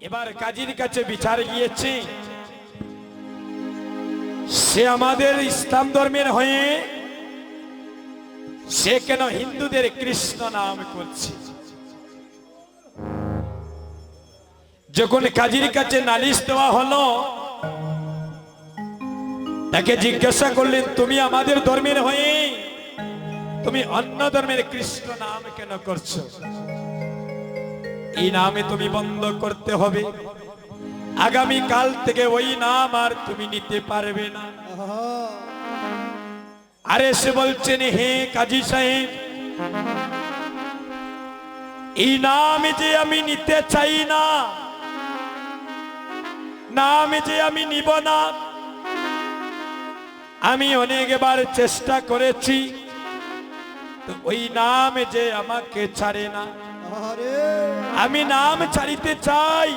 এবার কাজীর কাছে বিচার গিয়েছে। সে আমাদের ইসলাম ধর্মের হয়ে সে কেন হিন্দুদের কৃষ্ণ নাম করছে? যখন কাজীর কাছে নালিশ দেওয়া হলো, তাকে জিজ্ঞাসা করলেন, তুমি আমাদের ধর্মের হয়ে, তুমি অন্য ধর্মের কৃষ্ণ নাম কেন করছ? এই নামে তুমি বন্ধ করতে হবে। আগামী কাল থেকে ওই নাম আর তুমি নিতে পারবে না। আরে সে বলছেন, হে কাজী সাহেব, এই নাম যে আমি নিতে চাই না, নাম যে আমি নিব না, আমি অনেকবার চেষ্টা করেছি ওই নাম যে আমাকে ছাড়ে না। আমি নাম ছাড়িতে চাই,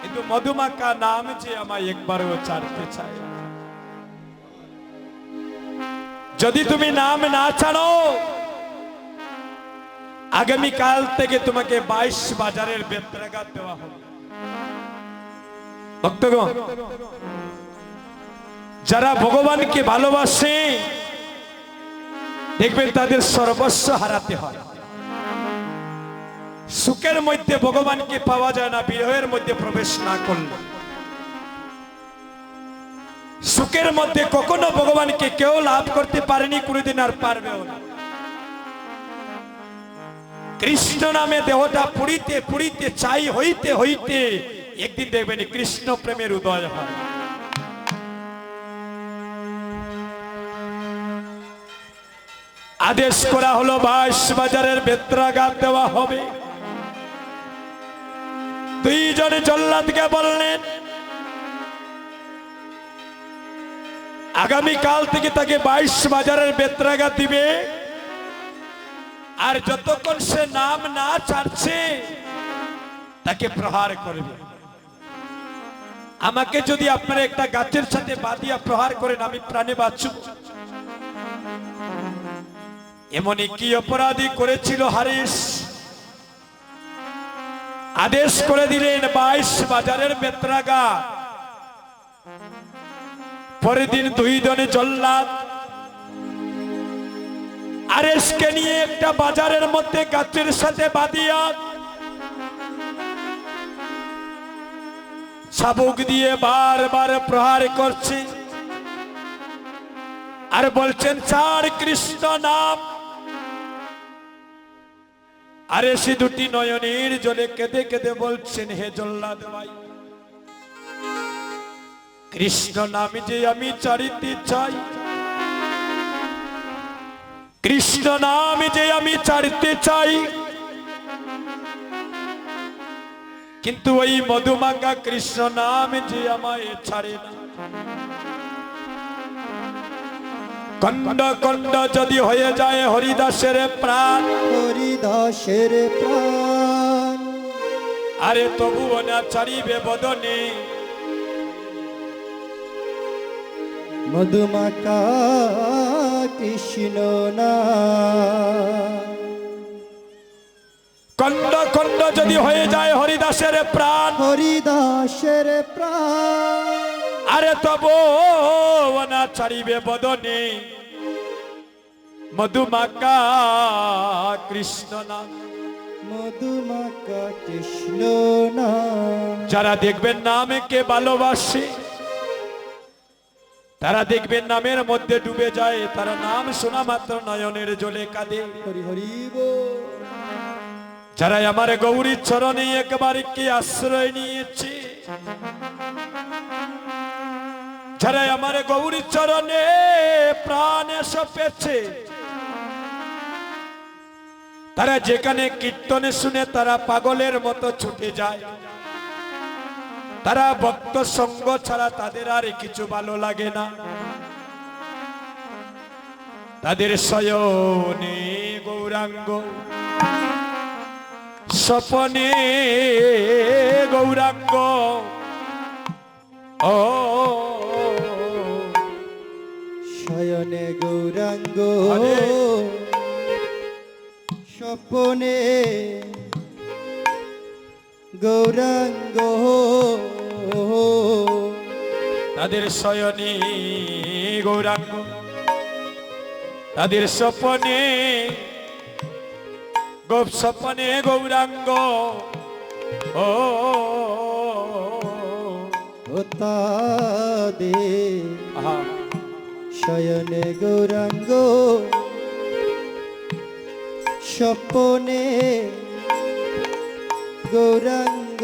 কিন্তু মধুমাকা নাম যে আমায় একবারও ছাড়তে চাই যদি তুমি নাম না ছাড়ো আগামী কাল থেকে তোমাকে বাইশ বাজারের বেত্রাঘাত দেওয়া হবে। ভক্তগণ, যারা ভগবানকে ভালোবাসে, দেখবেন তাদের সর্বস্ব হারাতে হয়। সুখের মধ্যে ভগবানকে পাওয়া যায় না, বিরহের মধ্যে প্রবেশ না করলে। সুখের মধ্যে কখনো ভগবানকে কেউ লাভ করতে পারেনি, কোনোদিন আর পারবেও না। কৃষ্ণ নামে দেহটা পুরিতে পুরিতে চাই হইতে হইতে, একদিন দেখবেন কৃষ্ণ প্রেমের উদয় হয়। আদেশ করা হলো বাইশ বাজারের বেত্রাঘাত দেওয়া হবে। দুইজনে জল্লাদকে বললেন আগামী কাল থেকে তাকে বাইশ বাজারের বেত্রাঘাত দিবে। আর যতক্ষণ সে নাম না ছাড়ছে, তাকে প্রহার করবে। আমাকে যদি আপনারা একটা গাছের সাথে বাঁধিয়া প্রহার করেন, আমি প্রাণে বাঁচব। এমনই কি অপরাধী করেছিল হারিস? আদেশ করে দিলেন বাইশ বাজারের বেত্রাগা। পরের দিন দুই জনে জল্লাদ। আরেসকে নিয়ে একটা বাজারের মধ্যে গাছের সাথে বাদিয়া চাবুক দিয়ে বারবার প্রহার করছে। আর বলছেন চার কৃষ্ণ নাম আরে সে দুটি নয়নের জলে কেঁদে কেঁদে বলছেন, হে জল্লাদ ভাই, কৃষ্ণ নামে যে আমি চারিতে চাই, কৃষ্ণ নামে যে আমি চারিতে চাই, কিন্তু ওই মধুমাকা কৃষ্ণ নামে যে আমায় ছাড়ে না। কন্ড কন্ড যদি হয়ে যায় হরিদাসের প্রাণ হরিদাসের প্রাণ। আরে তবুও না ছাড়িবে বদনে। মধুমাকা কৃষ্ণ না। কন্ড কন্ড যদি হয়ে যায় হরিদাসের প্রাণ। হরিদাসের প্রাণ। আরে তবুও না ছাড়িবে বদনে। মধুমাকা কৃষ্ণ নাম মধুমাকা কৃষ্ণ না। যারা দেখবেন নামকে ভালোবাসে তারা দেখবেন নামের মধ্যে ডুবে যায় তারা নাম শোনা মাত্র নয়নের জলে কাঁদে। যারা আমার গৌরীর চরণে একবার কি আশ্রয় নিয়েছে যারা আমার গৌরীর চরণে প্রাণ সপেছে তারা যেখানে কীর্তনে শুনে তারা পাগলের মতো ছুটে যায়। তারা ভক্ত সঙ্গ ছাড়া তাদের আর কিছু ভালো লাগে না। তাদের শয়নে গৌরাঙ্গ স্বপনে গৌরাঙ্গ। ও শয়নে গৌরাঙ্গ। স্বপনে গৌরাঙ্গ তাদের শয়নে গৌরাঙ্গ। তাদের স্বপনে গোপ স্বপনে গৌরাঙ্গ। ও তাদের শয়নে গৌরাঙ্গ। স্বপনে গৌরাঙ্গ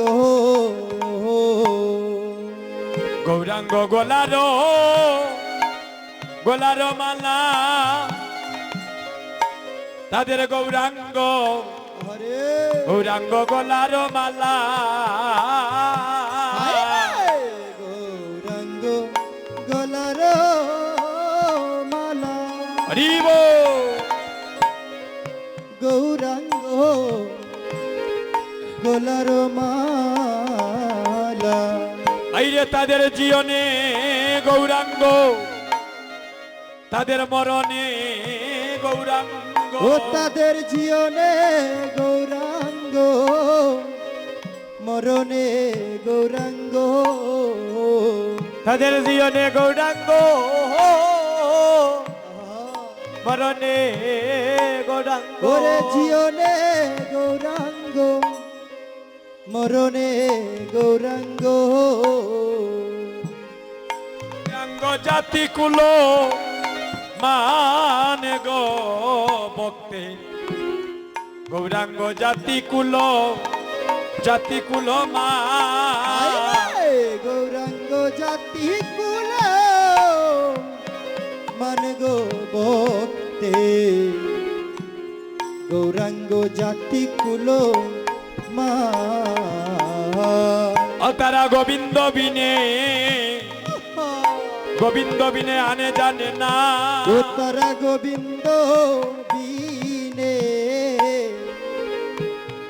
গৌরাঙ্গ গোলার গোলার মালা তাদের গৌরাঙ্গ গৌরাঙ্গ গোলার মালা। গলার মালা। বাইরে তাদের জীবনে গৌরাঙ্গ তাদের মরণে গৌরাঙ্গ। ও তাদের জীবনে গৌরাঙ্গ মরণে গৌরাঙ্গ। তাদের জীবনে গৌরাঙ্গ মরণে গৌরাঙ্গ। ওরে জীবনে গৌরাঙ্গ। মরণে গৌরাঙ্গ। গৌরাঙ্গ জাতি কুলো মানে গো ভক্তে। গৌরাঙ্গ জাতি কুলো জাতি কুলো মা গৌরাঙ্গ জাতি কুল মান গো ভক্তে। গৌরাঙ্গ জাতি কুল তারা গোবিন্দ বিনে। গোবিন্দ বিনে আনে জানে না। ও তারা গোবিন্দ বিনে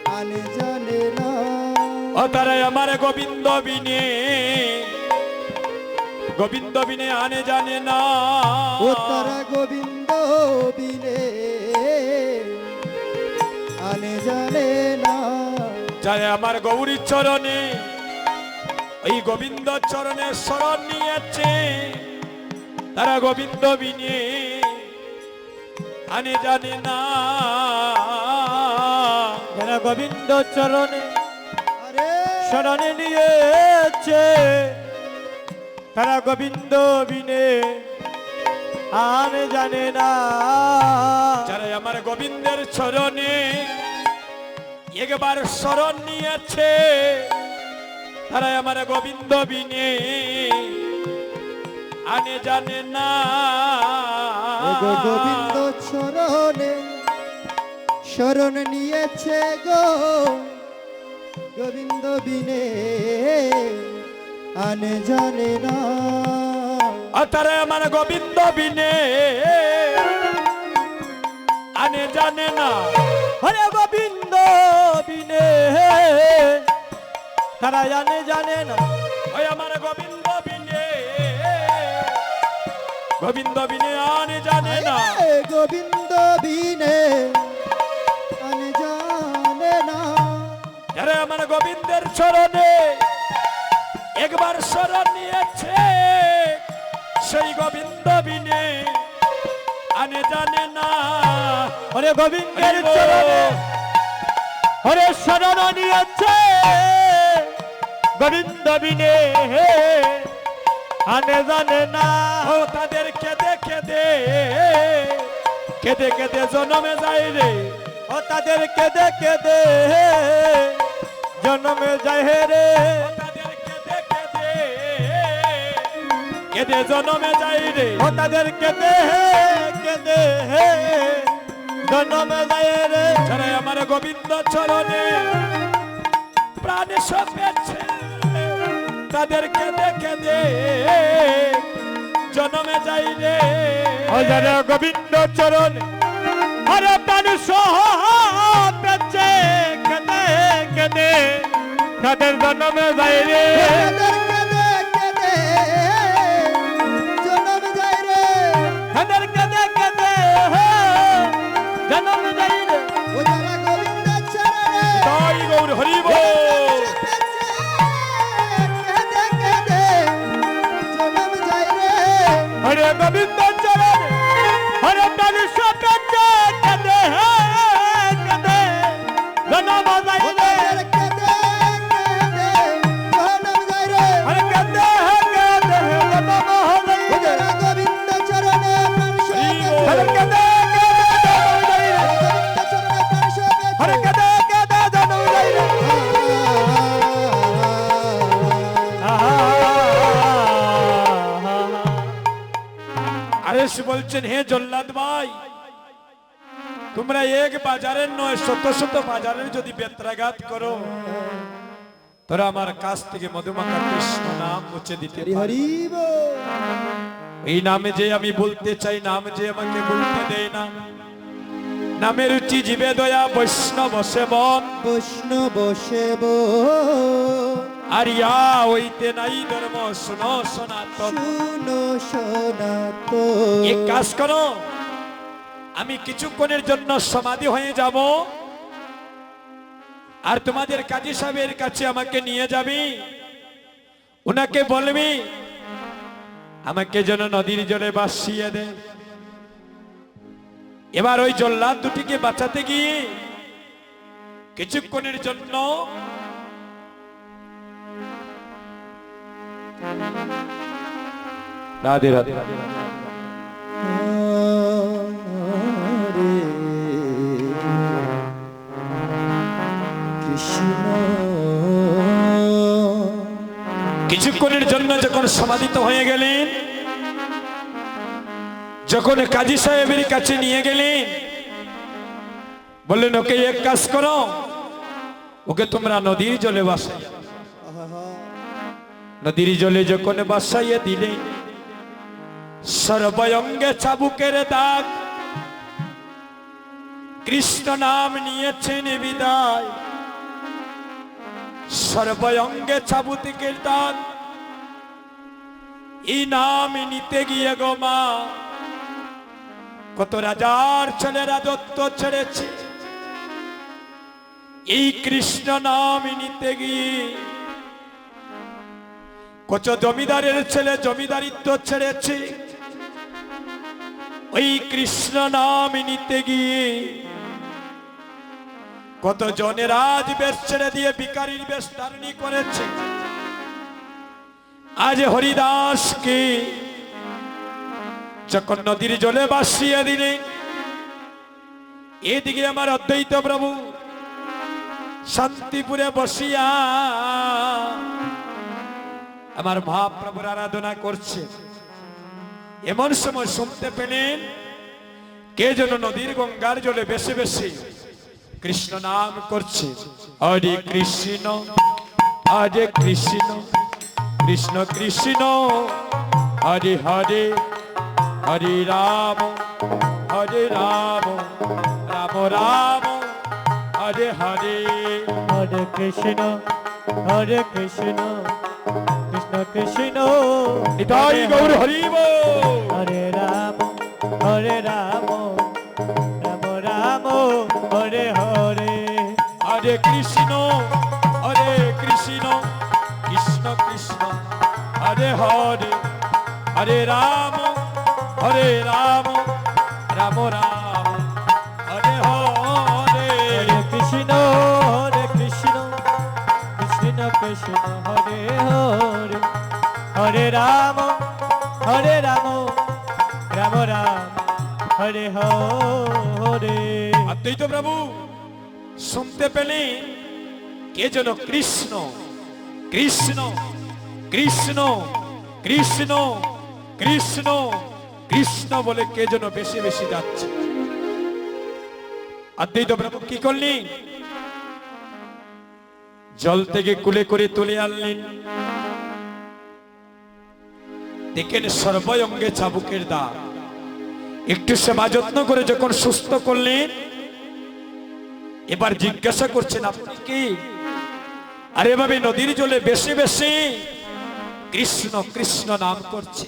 আনে জানে না। ও তারা আমার গোবিন্দ বিনে। গোবিন্দ বিনে আনে জানে না। ও তারা গোবিন্দ বিনে আনে জানে না। যায় আমার গৌরী চরণে। এই গোবিন্দ চরণে শরণ নিয়েছে। তারা গোবিন্দ বিনে আনে জানে না। যারা গোবিন্দ চরণে আরে। শরণে নিয়েছে। তারা গোবিন্দ বিনে আনে জানে না। যারা আমার গোবিন্দের চরণে একবার শরণ নিয়েছে। তারা আমার গোবিন্দ বিনে। আনে জানে না। গোবিন্দ চরণে শরণ নিয়েছে গো। গোবিন্দ বিনে আনে জানে না। আর তারা আমার গোবিন্দ বিনে। আনে জানে না। হরে গোবিন্দ। বিনে তারা জানে জানে না ওই আমার গোবিন্দ বিনে গোবিন্দ বিনে আনে জানে না গোবিন্দ বিনে আনে জানে না যারা আমার গোবিন্দের চরণে একবার শরণ নিয়েছে সেই গোবিন্দ বিনে আনে জানে না হরে গোবিন্দের চরণে হরে শরণ নিয়েছে। গোবিন্দ বিনে আনে জানে না। ও তাদের কেঁদে কেঁদে কেঁদে কেঁদে জনমে যায় রে। ও তাদের কেঁদে কেঁদে জনমে যায় হে রে। তাদের কেঁদে জনমে যায় রে। ও তাদের কেঁদে কেঁদে জনমে যায় রে যারা আমার গোবিন্দ চরণে প্রাণে সপেছে তাদের কেঁদে কেঁদে জনমে যাই রে যারা গোবিন্দ চরণ আরে প্রাণী সহ পেছে কেঁদে কেঁদে তাদের জনমে যাই রে বলছেন হে জল্লাদ ভাই তোমরা এক বাজারের নয় শত শত বাজারের যদি বেত্রাঘাত করো তোরা আমার কাছ থেকে মধুমাখা কৃষ্ণ নাম মুছে দিতে। এই নামে যে আমি বলতে চাই নাম যে আমাকে বলতে দেয় না। নামের রুচি জীবে দয়া বৈষ্ণব সেবন। বৈষ্ণব সেব আর ইয়া হইতে নাই ধর্ম শুনো সনাতন শুনো সনাত এক কাজ করো আমি কিছুক্ষণের জন্য সমাধি হয়ে যাব। আর তোমাদের কাজী সাহেবের কাছে আমাকে নিয়ে যাবি। ওনাকে বলবি আমাকে যেন নদীর জলে বাসিয়ে দে। এবার ওই জল্লাদ দুটিকে বাঁচাতে গিয়ে কিছুক্ষণের জন্য রাধে রাধে রাধে কৃষ্ণ কিছুক্ষণের জন্য যখন সমাধিত হয়ে গেলেন, যখন কাজী সাহেবের কাছে নিয়ে গেলেন, বললেন, ওকে এক কাজ করো, ওকে তোমরা নদীর জলে বাসাই নদীর জলে যখন বাসাইয়ে দিলে সর্বঙ্গে চাবুকের দাগ। কৃষ্ণ নাম নিয়েছেন বিদায়। সর্বঙ্গে চাবুতিকের দাগ। এই নাম নিতে গিয়ে গো মা, কত রাজার ছেলেরা দত্ত ছেড়েছে। এই কৃষ্ণ নাম নিতে গিয়ে কত জমিদারের ছেলে জমিদারিত্ব ছেড়েছে। ওই কৃষ্ণ নাম নিতে গিয়ে কত জনের আজ বেশ ছেড়ে দিয়ে ভিকারির বেশ ধারণী করেছে। আজ হরিদাসকে যখন নদীর জলে বাসিয়ে দিলে, এদিকে আমার অদ্বৈত প্রভু শান্তিপুরে বসিয়া আমার মহাপ্রভুর আরাধনা করছে। এমন সময় শুনতে পেলেন, কে যেন নদীর গঙ্গার জলে বেশি বেশি কৃষ্ণ নাম করছে। হরে কৃষ্ণ হরে কৃষ্ণ কৃষ্ণ কৃষ্ণ, হরে হরে হরে রাম হরে রাম রাম রাম, হরে হরে। হরে কৃষ্ণ হরে কৃষ্ণ। কৃষ্ণ। নিতাই গৌর হরিব। হরে রাম হরে রাম রাম রাম হরে হরে। হরে কৃষ্ণ হরে কৃষ্ণ কৃষ্ণ কৃষ্ণ। হরে হরে হরে রাম হরে রাম রাম রাম। রাম, হরে রাম রাম রাম, হরে হরে। অদ্বৈত প্রভু, শুনতে পেলেন কে যেন কৃষ্ণ কৃষ্ণ কৃষ্ণ কৃষ্ণ কৃষ্ণ কৃষ্ণ বলে কে যেন বেশি বেশি যাচ্ছে অদ্বৈত প্রভু কি করলেন? জল থেকে কুলে করে তুলে আনলেন। দেখেন সর্বঙ্গে চাবুকের দাগ। একটু সেবা যত্ন করে যখন সুস্থ করলেন, এবার জিজ্ঞাসা করছেন, আপনি কি? আর এভাবে নদীর জলে বেশি বেশি কৃষ্ণ কৃষ্ণ নাম করছে।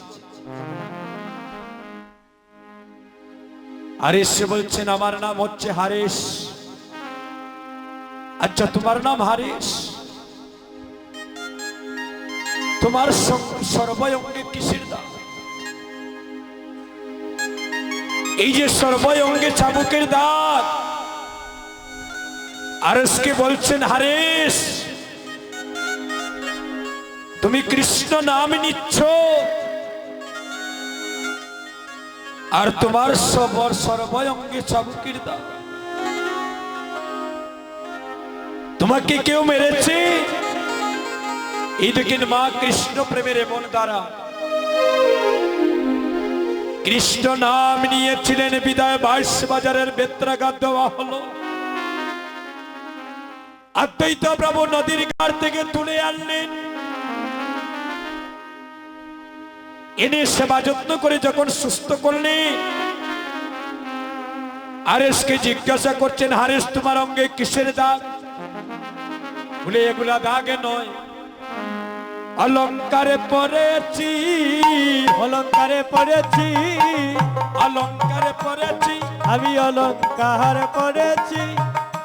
আরে সে বলছেন, আমার নাম হচ্ছে হারেশ। আচ্ছা তোমার নাম হারেশ? তোমার সং- সর্বঙ্গে কিসের দাম? এই যে সর্বঙ্গে চাবুকের দাঁত আরসকে বলছেন, হারেস, তুমি কৃষ্ণ নাম নিচ্ছ, আর তোমার সবর সর্বঙ্গে চাবুকের দাঁত তোমাকে কেউ মেরেছে? এই দেখেন মা কৃষ্ণ প্রেমের এমন দ্বারা। কৃষ্ণ নাম নিয়েছিলেন বিদায় বাইশ বাজারের বেত্রাঘাত দেওয়া হলো। অদ্বৈত প্রভু নদীর ঘাট থেকে তুলে আনলেন। এনে সেবা যত্ন করে যখন সুস্থ করলেন হারেসকে জিজ্ঞাসা করছেন হারেস তোমার অঙ্গে কিসের দাগ? বলে, এগুলা দাগে নয়। অলঙ্কারে পড়েছি অলঙ্কারে পড়েছি অলঙ্কারে পড়েছি আমি অলঙ্কার করেছি।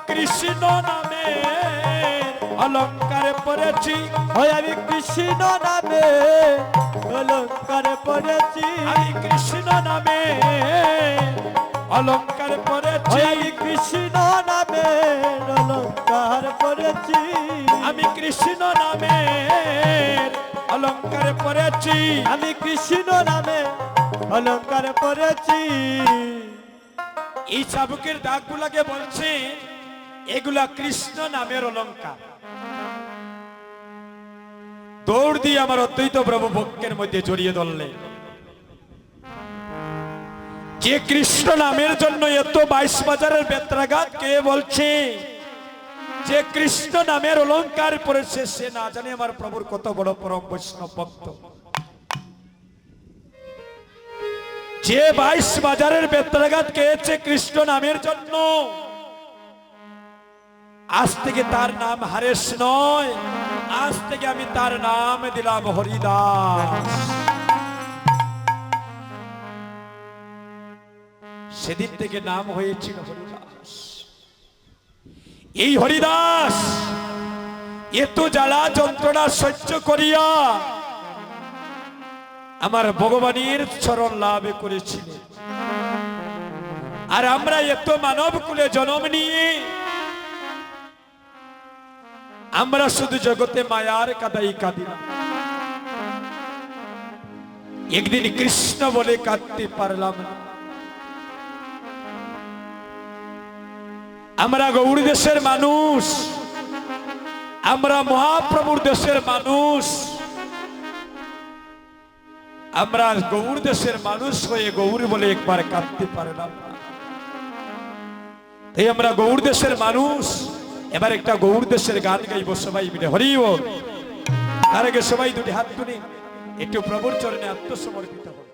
কৃষ্ণ নামে অলঙ্কারে পড়েছি ওই আমি কৃষ্ণ নামে অলঙ্কারে পড়েছি আমি কৃষ্ণ নামে অলঙ্কারে পড়েছি আমি কৃষ্ণ নামে অলঙ্কার পড়েছি আমি কৃষ্ণ নামে অলঙ্কারে পড়েছি আমি কৃষ্ণ নামে অলঙ্কার পড়েছি এই চাবুকের দাগগুলাকে বলছে, এগুলা কৃষ্ণ নামের অলঙ্কার। দৌড় দিয়ে আমার অদ্বৈত প্রভু বক্ষের মধ্যে জড়িয়ে ধরলে যে কৃষ্ণ নামের জন্য এত বাইশ বাজারের বেত্রাঘাত, কে বলছে? যে কৃষ্ণ নামের অলঙ্কার পড়েছে সে না জানে আমার প্রভুর কত বড় পরম বৈষ্ণব ভক্ত। যে বাইশ বাজারের বেত্রাঘাত খেয়েছে কৃষ্ণ নামের জন্য, আজ থেকে তার নাম হারেশ নয়, আজ থেকে আমি তার নাম দিলাম হরিদাস। সেদিন থেকে নাম হয়েছিল হরিদাস। এই হরিদাস এত জ্বালা যন্ত্রণা সহ্য করিয়া আমার ভগবানের চরণ লাভ করেছিলেন আর আমরা এত মানব কুলে জন্ম নিয়ে আমরা শুধু জগতে মায়ার কাদাই কাঁদিলাম। একদিন কৃষ্ণ বলে কাঁদতে পারলাম না। আমরা গৌড় দেশের মানুষ। আমরা মহাপ্রভুর দেশের মানুষ। আমরা গৌর দেশের মানুষ হয়ে গৌর বলে একবার কাঁদতে পারলাম না। এই আমরা গৌর দেশের মানুষ। এবার একটা গৌর দেশের গান গাইব সবাই মিলে। হরি তার আগে সবাই দুটি হাত তুলে। একটু প্রভুর চরণে আত্মসমর্পিত হন